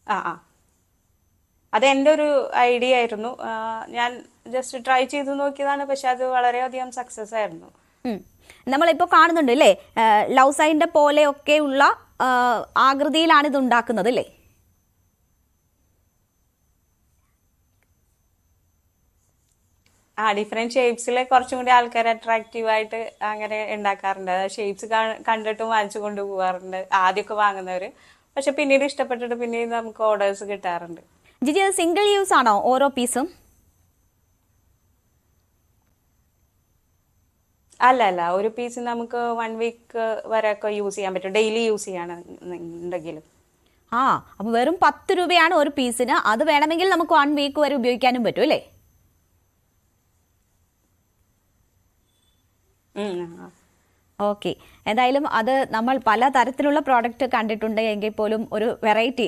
ആ ആ. അത് എന്റെ ഒരു ഐഡിയ ആയിരുന്നു. ഞാൻ ജസ്റ്റ് ട്രൈ ചെയ്തു നോക്കിയതാണ്. പക്ഷെ അത് വളരെയധികം സക്സസ് ആയിരുന്നു. നമ്മളിപ്പോ നമ്മളിപ്പോൾ കാണുന്നുണ്ട് അല്ലേ ലവ് സൈന്റെ പോലെയൊക്കെയുള്ള ഉള്ള ആകൃതിയിലാണ് ഇത് ഉണ്ടാക്കുന്നത് അല്ലേ ആ ഡിഫറെന്റ് ഷേപ്സിൽ കുറച്ചും കൂടി ആൾക്കാർ അട്രാക്റ്റീവ് ആയിട്ട് അങ്ങനെ ഉണ്ടാക്കാറുണ്ട് ഷേപ്സ് കണ്ടിട്ട് വാങ്ങിച്ചു കൊണ്ട് പോകാറുണ്ട് ആദ്യമൊക്കെ വാങ്ങുന്നവര്. പക്ഷെ പിന്നീട് ഇഷ്ടപ്പെട്ടിട്ട് പിന്നീട് നമുക്ക് ഓർഡേഴ്സ് കിട്ടാറുണ്ട്. ജിജി അത് സിംഗിൾ യൂസ് ആണോ ഓരോ പീസും അല്ല അല്ല. ഒരു പീസ് നമുക്ക് വൺ വീക്ക് വരെ ഒക്കെ യൂസ് ചെയ്യാൻ പറ്റും. ഡെയിലി യൂസ് ചെയ്യാനുണ്ടെങ്കിലും ആ അപ്പോൾ വെറും പത്ത് രൂപയാണ് ഒരു പീസിന് അത് വേണമെങ്കിൽ നമുക്ക് വൺ വീക്ക് വരെ ഉപയോഗിക്കാനും പറ്റും അല്ലേ. ഓക്കെ എന്തായാലും അത് നമ്മൾ പല തരത്തിലുള്ള പ്രോഡക്റ്റ് കണ്ടിട്ടുണ്ട്. എങ്കിൽ പോലും ഒരു വെറൈറ്റി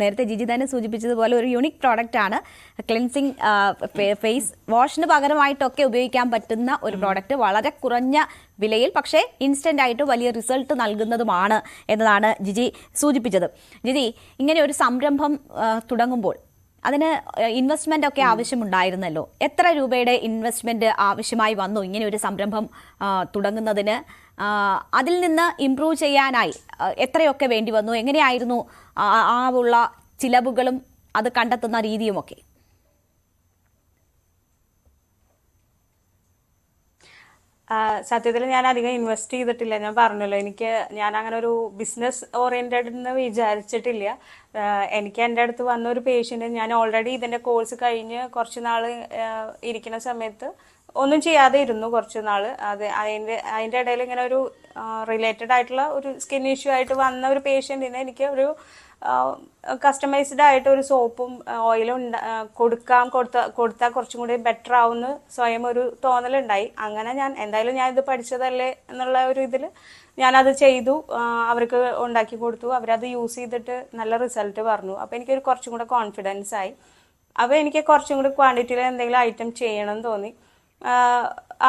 നേരത്തെ ജിജി തന്നെ സൂചിപ്പിച്ചതുപോലെ ഒരു യുണീക് പ്രോഡക്റ്റ് ആണ്. ക്ലിൻസിങ് ഫേസ് വാഷിന് പകരമായിട്ടൊക്കെ ഉപയോഗിക്കാൻ പറ്റുന്ന ഒരു പ്രോഡക്റ്റ് വളരെ കുറഞ്ഞ വിലയിൽ പക്ഷേ ഇൻസ്റ്റന്റ് ആയിട്ട് വലിയ റിസൾട്ട് നൽകുന്നതുമാണ് എന്നതാണ് ജിജി സൂചിപ്പിച്ചത്. ജിജി ഇങ്ങനെ ഒരു സംരംഭം തുടങ്ങുമ്പോൾ അതിന് ഇൻവെസ്റ്റ്മെന്റ് ഒക്കെ ആവശ്യമുണ്ടായിരുന്നല്ലോ? എത്ര രൂപയുടെ ഇൻവെസ്റ്റ്മെന്റ് ആവശ്യമായി വന്നു ഇങ്ങനെ ഒരു സംരംഭം തുടങ്ങുന്നതിന്? അതിൽ നിന്ന് ഇംപ്രൂവ് ചെയ്യാനായി എത്രയൊക്കെ വേണ്ടി വന്നു എങ്ങനെയായിരുന്നു ആ ഉള്ള ചിലവുകളും അത് കണ്ടെത്തുന്ന രീതിയുമൊക്കെ? സത്യത്തിൽ ഞാൻ അധികം ഇൻവെസ്റ്റ് ചെയ്തിട്ടില്ല. ഞാൻ പറഞ്ഞല്ലോ എനിക്ക് ഞാൻ അങ്ങനെ ഒരു ബിസിനസ് ഓറിയന്റഡ് എന്ന് വിചാരിച്ചിട്ടില്ല. എനിക്ക് എന്റെ അടുത്ത് വന്ന ഒരു പേഷ്യന്റ് ഞാൻ ഓൾറെഡി ഇതിന്റെ കോഴ്സ് കഴിഞ്ഞ് കുറച്ച് നാൾ ഇരിക്കുന്ന സമയത്ത് ഒന്നും ചെയ്യാതെ ഇരുന്നു കുറച്ച് നാൾ അത് അതിന്റെ അതിന്റെ ഇടയിൽ ഇങ്ങനെ ഒരു റിലേറ്റഡ് ആയിട്ടുള്ള ഒരു സ്കിൻ ഇഷ്യൂ ആയിട്ട് വന്ന ഒരു പേഷ്യന്റിന് എനിക്ക് ഒരു കസ്റ്റമൈസ്ഡ് ആയിട്ട് ഒരു സോപ്പും ഓയിലും കൊടുക്കാം കൊടുത്ത കൊടുത്താൽ കുറച്ചും കൂടി ബെറ്റർ ആവുമെന്ന് സ്വയം ഒരു തോന്നലുണ്ടായി. അങ്ങനെ ഞാൻ എന്തായാലും ഞാൻ ഇത് പഠിച്ചതല്ലേ എന്നുള്ള ഒരു ഇതിൽ ഞാനത് ചെയ്തു. അവർക്ക് ഉണ്ടാക്കി കൊടുത്തു. അവരത് യൂസ് ചെയ്തിട്ട് നല്ല റിസൾട്ട് പറഞ്ഞു. അപ്പോൾ എനിക്കൊരു കുറച്ചും കൂടെ കോൺഫിഡൻസ് ആയി. അപ്പോൾ എനിക്ക് കുറച്ചും കൂടി ക്വാണ്ടിറ്റിയിൽ എന്തെങ്കിലും ഐറ്റം ചെയ്യണം എന്ന് തോന്നി.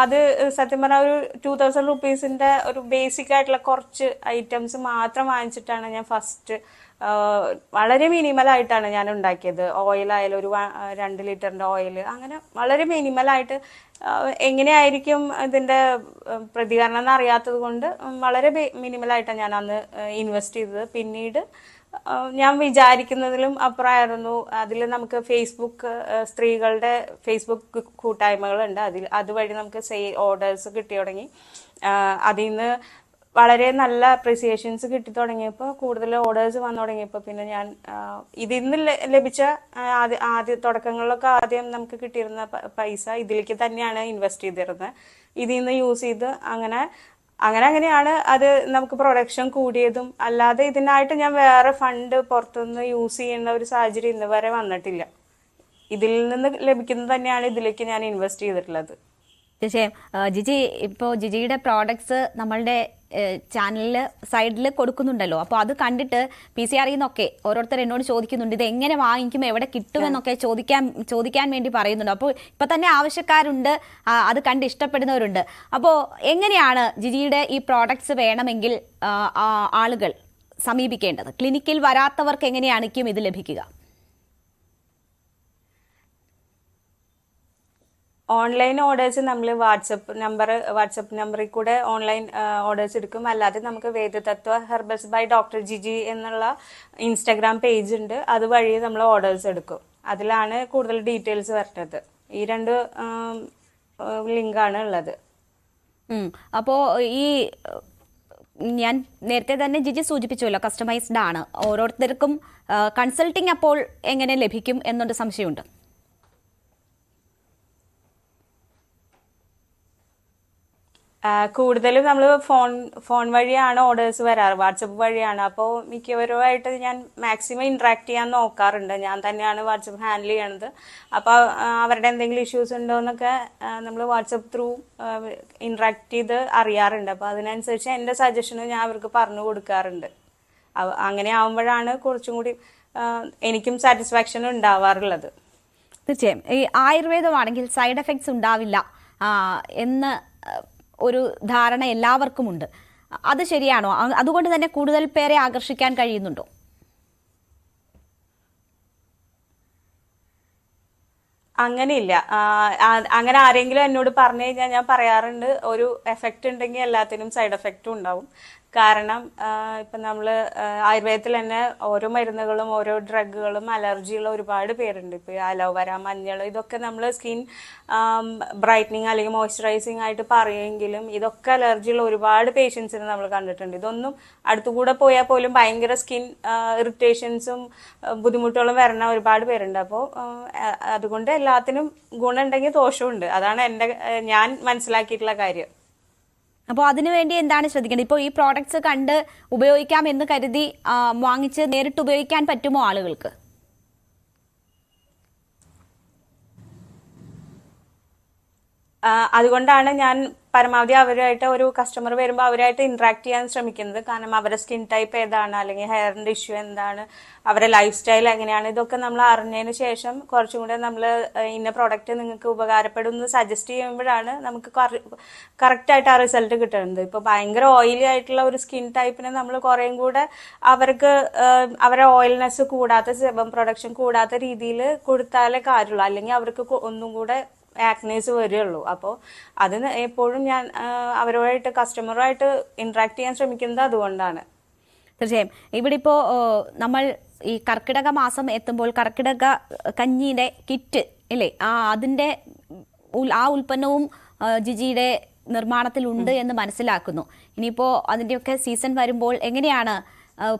അത് സത്യം പറഞ്ഞാൽ ഒരു ടൂ തൗസൻഡ് റുപ്പീസിന്റെ ഒരു ബേസിക് ആയിട്ടുള്ള കുറച്ച് ഐറ്റംസ് മാത്രം വാങ്ങിച്ചിട്ടാണ് ഞാൻ ഫസ്റ്റ് വളരെ മിനിമൽ ആയിട്ടാണ് ഞാൻ ഉണ്ടാക്കിയത്. ഓയിൽ ആയാലും ഒരു രണ്ട് ലിറ്ററിന്റെ ഓയിൽ അങ്ങനെ വളരെ മിനിമൽ ആയിട്ട് എങ്ങനെയായിരിക്കും ഇതിന്റെ പ്രതികരണം എന്ന് അറിയാത്തത് കൊണ്ട് വളരെ മിനിമൽ ആയിട്ടാണ് ഞാൻ അന്ന് ഇൻവെസ്റ്റ് ചെയ്തത്. പിന്നീട് ഞാൻ വിചാരിക്കുന്നതിലും അപ്പുറമായിരുന്നു. അതിൽ നമുക്ക് ഫേസ്ബുക്ക് സ്ത്രീകളുടെ ഫേസ്ബുക്ക് കൂട്ടായ്മകളുണ്ട്. അതിൽ അതുവഴി നമുക്ക് സെയിൽ ഓർഡേഴ്സ് കിട്ടി തുടങ്ങി. അതിൽ നിന്ന് വളരെ നല്ല അപ്രിസിയേഷൻസ് കിട്ടി തുടങ്ങിയപ്പോൾ കൂടുതൽ ഓർഡേഴ്സ് വന്നു തുടങ്ങിയപ്പോൾ പിന്നെ ഞാൻ ഇതിൽ നിന്ന് ലഭിച്ച ആദ്യ ആദ്യ തുടക്കങ്ങളിലൊക്കെ ആദ്യം നമുക്ക് കിട്ടിയിരുന്ന പൈസ ഇതിലേക്ക് തന്നെയാണ് ഇൻവെസ്റ്റ് ചെയ്തിരുന്നത് ഇതിൽ നിന്ന് യൂസ് ചെയ്ത് അങ്ങനെ അങ്ങനെ അങ്ങനെയാണ് അത് നമുക്ക് പ്രൊഡക്ഷൻ കൂടിയതും. അല്ലാതെ ഇതിനായിട്ട് ഞാൻ വേറെ ഫണ്ട് പുറത്തുനിന്ന് യൂസ് ചെയ്യുന്ന ഒരു സാഹചര്യം ഇന്ന് വരെ വന്നിട്ടില്ല. ഇതിൽ നിന്ന് ലഭിക്കുന്നത് തന്നെയാണ് ഇതിലേക്ക് ഞാൻ ഇൻവെസ്റ്റ് ചെയ്തിട്ടുള്ളത്. തീർച്ചയായും. ജിജി ഇപ്പോൾ ജിജിയുടെ പ്രോഡക്ട്സ് നമ്മളുടെ ചാനലിൽ സൈഡിൽ കൊടുക്കുന്നുണ്ടല്ലോ. അപ്പോൾ അത് കണ്ടിട്ട് പി സി ആറിൽ നിന്നൊക്കെ ഓരോരുത്തർ എന്നോട് ചോദിക്കുന്നുണ്ട് ഇത് എങ്ങനെ വാങ്ങിക്കും? എവിടെ കിട്ടുമെന്നൊക്കെ ചോദിക്കാൻ ചോദിക്കാൻ വേണ്ടി പറയുന്നുണ്ട്. അപ്പോൾ ഇപ്പം തന്നെ ആവശ്യക്കാരുണ്ട് അത് കണ്ട് ഇഷ്ടപ്പെടുന്നവരുണ്ട്. അപ്പോൾ എങ്ങനെയാണ് ജിജിയുടെ ഈ പ്രോഡക്ട്സ് വേണമെങ്കിൽ ആളുകൾ സമീപിക്കേണ്ടത്? ക്ലിനിക്കിൽ വരാത്തവർക്ക് എങ്ങനെയാണിക്കും ഇത് ലഭിക്കുക? ഓൺലൈൻ ഓർഡേഴ്സ് നമ്മൾ വാട്സപ്പ് നമ്പർ വാട്സപ്പ് നമ്പറിൽ കൂടെ ഓൺലൈൻ ഓർഡേഴ്സ് എടുക്കും. അല്ലാതെ നമുക്ക് Vedatatva herbals by doctor Giji എന്നുള്ള ഇൻസ്റ്റാഗ്രാം പേജ് ഉണ്ട്. അതുവഴി നമ്മൾ ഓർഡേഴ്സ് എടുക്കും. അതിലാണ് കൂടുതൽ ഡീറ്റെയിൽസ് വരുന്നത് ഈ രണ്ട് ലിങ്കാണ് ഉള്ളത്. അപ്പോൾ അപ്പോ ഈ ഞാൻ നേരത്തെ തന്നെ ജിജി സൂചിപ്പിച്ചല്ലോ കസ്റ്റമൈസ്ഡ് ആണ്. ഓരോരുത്തർക്കും കൺസൾട്ടിങ് അപ്പോൾ എങ്ങനെ ലഭിക്കും എന്നൊരു സംശയമുണ്ട്. കൂടുതലും നമ്മൾ ഫോൺ ഫോൺ വഴിയാണ് ഓർഡേഴ്സ് വരാറ്. വാട്സപ്പ് വഴിയാണ്. അപ്പോൾ മിക്കവരുമായിട്ട് ഞാൻ മാക്സിമം ഇൻട്രാക്ട് ചെയ്യാൻ നോക്കാറുണ്ട്. ഞാൻ തന്നെയാണ് വാട്സപ്പ് ഹാൻഡിൽ ചെയ്യണത്. അപ്പോൾ അവരുടെ എന്തെങ്കിലും ഇഷ്യൂസ് ഉണ്ടോ എന്നൊക്കെ നമ്മൾ വാട്സപ്പ് ത്രൂ ഇൻട്രാക്ട് ചെയ്ത് അറിയാറുണ്ട്. അപ്പോൾ അതിനനുസരിച്ച് എന്റെ സജഷനും ഞാൻ അവർക്ക് പറഞ്ഞു കൊടുക്കാറുണ്ട്. അങ്ങനെ ആവുമ്പോഴാണ് കുറച്ചും കൂടി എനിക്കും സാറ്റിസ്ഫാക്ഷൻ ഉണ്ടാവാറുള്ളത്. തീർച്ചയായും. ഈ ആയുർവേദമാണെങ്കിൽ സൈഡ് എഫക്ട്സ് ഉണ്ടാവില്ല. എന്ന് ഒരു ധാരണ എല്ലാവർക്കുമുണ്ട്. അത് ശരിയാണോ? അതുകൊണ്ട് തന്നെ കൂടുതൽ പേരെ ആകർഷിക്കാൻ കഴിയുന്നുണ്ടോ? അങ്ങനെയില്ല. അങ്ങനെ ആരെങ്കിലും എന്നോട് പറഞ്ഞു കഴിഞ്ഞാൽ ഞാൻ പറയാറുണ്ട് ഒരു എഫക്റ്റ് ഉണ്ടെങ്കിൽ എല്ലാത്തിനും സൈഡ് എഫക്റ്റും ഉണ്ടാവും. കാരണം ഇപ്പൊ ഇപ്പം നമ്മൾ ആയുർവേദത്തിൽ തന്നെ ഓരോ മരുന്നുകളും ഓരോ ഡ്രഗുകളും അലർജിയുള്ള ഒരുപാട് പേരുണ്ട്. ഇപ്പോൾ അലോവര മഞ്ഞൾ ഇതൊക്കെ നമ്മൾ സ്കിൻ ബ്രൈറ്റനിങ് അല്ലെങ്കിൽ മോയ്സ്ചറൈസിങ് ആയിട്ട് പറയുമെങ്കിലും ഇതൊക്കെ അലർജിയുള്ള ഒരുപാട് പേഷ്യൻസിനെ നമ്മൾ കണ്ടിട്ടുണ്ട്. ഇതൊന്നും അടുത്തുകൂടെ പോയാൽ പോലും ഭയങ്കര സ്കിൻ ഇറിറ്റേഷൻസും ബുദ്ധിമുട്ടുകളും വരണ ഒരുപാട് പേരുണ്ട്. അപ്പോൾ അതുകൊണ്ട് എല്ലാത്തിനും ഗുണമുണ്ടെങ്കിൽ ദോഷമുണ്ട് അതാണ് എന്റെ ഞാൻ മനസ്സിലാക്കിയിട്ടുള്ള കാര്യം. അപ്പോൾ അതിനുവേണ്ടി എന്താണ് ശ്രദ്ധിക്കേണ്ടത്? ഇപ്പോൾ ഈ പ്രോഡക്ട്സ് കണ്ട് ഉപയോഗിക്കാം എന്ന് കരുതി വാങ്ങിച്ച് നേരിട്ട് ഉപയോഗിക്കാൻ പറ്റുമോ ആളുകൾക്ക്? അതുകൊണ്ടാണ് ഞാൻ പരമാവധി അവരുമായിട്ട് ഒരു കസ്റ്റമർ വരുമ്പോൾ അവരായിട്ട് ഇന്ററാക്ട് ചെയ്യാൻ ശ്രമിക്കുന്നത്. കാരണം അവരുടെ സ്കിൻ ടൈപ്പ് ഏതാണ് അല്ലെങ്കിൽ ഹെയറിന്റെ ഇഷ്യൂ എന്താണ് അവരുടെ ലൈഫ് സ്റ്റൈൽ എങ്ങനെയാണ് ഇതൊക്കെ നമ്മൾ അറിഞ്ഞതിന് ശേഷം കുറച്ചും കൂടെ നമ്മൾ ഇന്ന പ്രോഡക്റ്റ് നിങ്ങൾക്ക് ഉപകാരപ്പെടും എന്ന് സജസ്റ്റ് ചെയ്യുമ്പോഴാണ് നമുക്ക് കറക്റ്റ് ആയിട്ട് ആ റിസൾട്ട് കിട്ടുന്നത്. ഇപ്പൊ ഭയങ്കര ഓയിലി ആയിട്ടുള്ള ഒരു സ്കിൻ ടൈപ്പിന് നമ്മൾ കുറേയും കൂടെ അവർക്ക് അവരെ ഓയിൽനെസ് കൂടാത്ത സെബം പ്രൊഡക്ഷൻ കൂടാത്ത രീതിയിൽ കൊടുത്താലേ കാര്യമുള്ളൂ. അല്ലെങ്കിൽ അവർക്ക് ഒന്നും കൂടെ ആക്നേസ് വരികയുള്ളൂ അപ്പോൾ അത് എപ്പോഴും ഞാൻ അവരുമായിട്ട് കസ്റ്റമറുമായിട്ട് ഇൻട്രാക്ട് ചെയ്യാൻ ശ്രമിക്കുന്നത് അതുകൊണ്ടാണ്. തീർച്ചയായും. ഇവിടെ ഇപ്പോൾ നമ്മൾ ഈ കർക്കിടക മാസം എത്തുമ്പോൾ കർക്കിടക കഞ്ഞിയുടെ കിറ്റ് ഇല്ലേ? ആ അതിന്റെ ആ ഉൽപ്പന്നവും ജിജിയുടെ നിർമ്മാണത്തിലുണ്ട് എന്ന് മനസ്സിലാക്കുന്നു. ഇനിയിപ്പോൾ അതിന്റെയൊക്കെ സീസൺ വരുമ്പോൾ എങ്ങനെയാണ്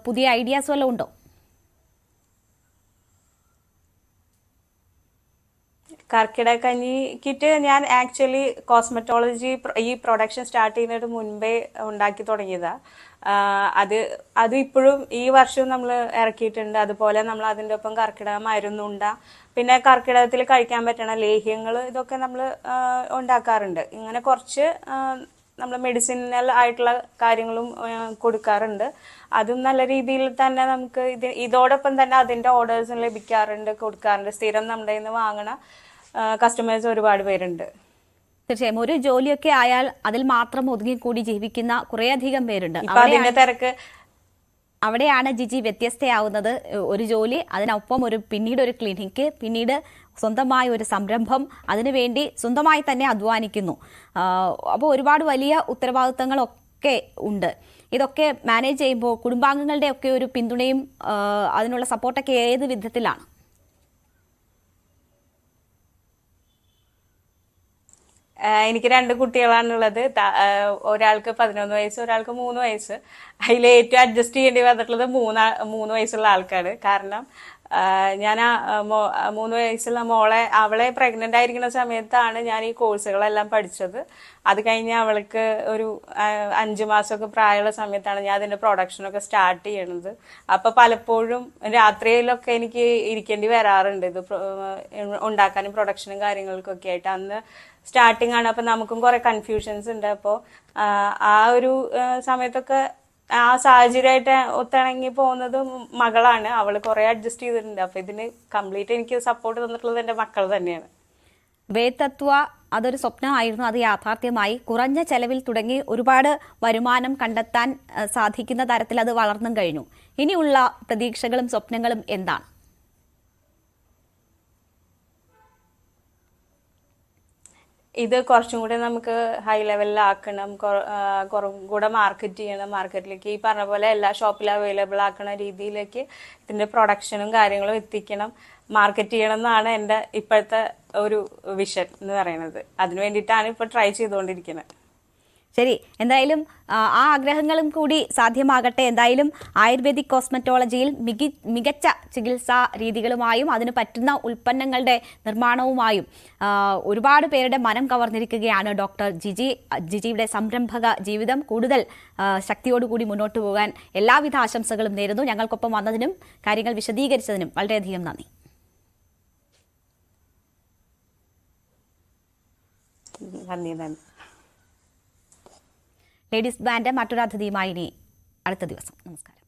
പുതിയ ഐഡിയാസ് വല്ലതും ഉണ്ടോ? കർക്കിടക കഞ്ഞി കിറ്റ് ഞാൻ ആക്ച്വലി കോസ്മെറ്റോളജി ഈ പ്രൊഡക്ഷൻ സ്റ്റാർട്ട് ചെയ്യുന്നതിന് മുൻപേ ഉണ്ടാക്കി തുടങ്ങിയതാ. അത് അത് ഇപ്പോഴും ഈ വർഷവും നമ്മൾ ഇറക്കിയിട്ടുണ്ട്. അതുപോലെ നമ്മൾ അതിന്റെ ഒപ്പം കർക്കിടക മരുന്നുണ്ട പിന്നെ കർക്കിടകത്തിൽ കഴിക്കാൻ പറ്റണ ലേഹ്യങ്ങൾ ഇതൊക്കെ നമ്മൾ ഉണ്ടാക്കാറുണ്ട്. ഇങ്ങനെ കുറച്ച് നമ്മൾ മെഡിസിനൽ ആയിട്ടുള്ള കാര്യങ്ങളും കൊടുക്കാറുണ്ട്. അതും നല്ല രീതിയിൽ തന്നെ നമുക്ക് ഇത് ഇതോടൊപ്പം തന്നെ അതിന്റെ ഓർഡേഴ്സും ലഭിക്കാറുണ്ട് കൊടുക്കാറുണ്ട്. സ്ഥിരം നമ്മുടെ നിന്ന് വാങ്ങണ കസ്റ്റമേഴ്സ് ഒരുപാട് പേരുണ്ട്. തീർച്ചയായും. ഒരു ജോലിയൊക്കെ ആയാൽ അതിൽ മാത്രം ഒതുങ്ങിക്കൂടി ജീവിക്കുന്ന കുറേയധികം പേരുണ്ട്. അതിന്റെ തിരക്ക്. അവിടെയാണ് ജിജി വ്യത്യസ്തയാവുന്നത്. ഒരു ജോലി അതിനൊപ്പം ഒരു പിന്നീട് ഒരു ക്ലിനിക്ക് പിന്നീട് സ്വന്തമായ ഒരു സംരംഭം അതിനുവേണ്ടി സ്വന്തമായി തന്നെ അധ്വാനിക്കുന്നു. അപ്പോൾ ഒരുപാട് വലിയ ഉത്തരവാദിത്തങ്ങളൊക്കെ ഉണ്ട്. ഇതൊക്കെ മാനേജ് ചെയ്യുമ്പോൾ കുടുംബാംഗങ്ങളുടെ ഒക്കെ ഒരു പിന്തുണയും അതിനുള്ള സപ്പോർട്ടൊക്കെ ഏത് വിധത്തിലാണ്? എനിക്ക് രണ്ട് കുട്ടികളാണുള്ളത്. ഒരാൾക്ക് പതിനൊന്ന് വയസ്സ് ഒരാൾക്ക് മൂന്ന് വയസ്സ്. അതിൽ ഏറ്റവും അഡ്ജസ്റ്റ് ചെയ്യേണ്ടി വന്നിട്ടുള്ളത് മൂന്നാ മൂന്ന് വയസ്സുള്ള ആൾക്കാണ് കാരണം ഞാൻ ആ മൂന്ന് വയസ്സുള്ള മോളെ അവളെ പ്രഗ്നന്റ് ആയിരിക്കുന്ന സമയത്താണ് ഞാൻ ഈ കോഴ്സുകളെല്ലാം പഠിച്ചത്. അത് കഴിഞ്ഞ് അവൾക്ക് ഒരു അഞ്ചു മാസമൊക്കെ പ്രായമുള്ള സമയത്താണ് ഞാൻ അതിന്റെ പ്രൊഡക്ഷനൊക്കെ സ്റ്റാർട്ട് ചെയ്യണത്. അപ്പൊ പലപ്പോഴും രാത്രിയിലൊക്കെ എനിക്ക് ഇരിക്കേണ്ടി വരാറുണ്ട് ഇത് ഉണ്ടാക്കാനും പ്രൊഡക്ഷനും കാര്യങ്ങൾക്കൊക്കെ ആയിട്ട്. അന്ന് സ്റ്റാർട്ടിങ് ആണ് അപ്പൊ നമുക്കും കുറെ കൺഫ്യൂഷൻസ് ഉണ്ട്. അപ്പോൾ ആ ഒരു സമയത്തൊക്കെ ആ സാഹചര്യമായിട്ട് ഒത്തിണങ്ങി പോകുന്നത് മകളാണ്. അവൾ കുറെ അഡ്ജസ്റ്റ് ചെയ്തിട്ടുണ്ട്. അപ്പൊ ഇതിന് കംപ്ലീറ്റ് എനിക്ക് സപ്പോർട്ട് തന്നിട്ടുള്ളത് എന്റെ മക്കൾ തന്നെയാണ്. വേതത്വ അതൊരു സ്വപ്നമായിരുന്നു. അത് യാഥാർത്ഥ്യമായി കുറഞ്ഞ ചെലവിൽ തുടങ്ങി ഒരുപാട് വരുമാനം കണ്ടെത്താൻ സാധിക്കുന്ന തരത്തിൽ അത് വളർന്നും കഴിഞ്ഞു. ഇനിയുള്ള പ്രതീക്ഷകളും സ്വപ്നങ്ങളും എന്താണ്? ഇത് കുറച്ചും കൂടെ നമുക്ക് ഹൈ ലെവലിലാക്കണം കുറ- കുറവും കൂടെ മാർക്കറ്റ് ചെയ്യണം. മാർക്കറ്റിലേക്ക് ഈ പറഞ്ഞ പോലെ എല്ലാ ഷോപ്പിലും അവൈലബിൾ ആക്കുന്ന രീതിയിലേക്ക് ഇതിന്റെ പ്രൊഡക്ഷനും കാര്യങ്ങളും എത്തിക്കണം. മാർക്കറ്റ് ചെയ്യണം എന്നാണ് എന്റെ ഇപ്പോഴത്തെ ഒരു വിഷൻ എന്ന് പറയുന്നത്. അതിനു വേണ്ടിയിട്ടാണ് ഇപ്പോൾ ട്രൈ ചെയ്തുകൊണ്ടിരിക്കുന്നത്. ശരി എന്തായാലും ആ, ആഗ്രഹങ്ങളും കൂടി സാധ്യമാകട്ടെ. എന്തായാലും ആയുർവേദിക് കോസ്മറ്റോളജിയിൽ മികി മികച്ച ചികിത്സാ രീതികളുമായും അതിന് പറ്റുന്ന ഉൽപ്പന്നങ്ങളുടെ നിർമ്മാണവുമായും ഒരുപാട് പേരുടെ മനം കവർന്നിരിക്കുകയാണ് ഡോക്ടർ ജിജി ജിജിയുടെ സംരംഭക ജീവിതം. കൂടുതൽ ശക്തിയോടുകൂടി മുന്നോട്ട് പോകാൻ എല്ലാവിധ ആശംസകളും നേരുന്നു. ഞങ്ങൾക്കൊപ്പം വന്നതിനും കാര്യങ്ങൾ വിശദീകരിച്ചതിനും വളരെയധികം നന്ദി. നന്ദി നന്ദി. ലേഡീസ് ബാൻഡ് മറ്റൊരു അതിഥിയുമായി ഇനി അടുത്ത ദിവസം. നമസ്കാരം.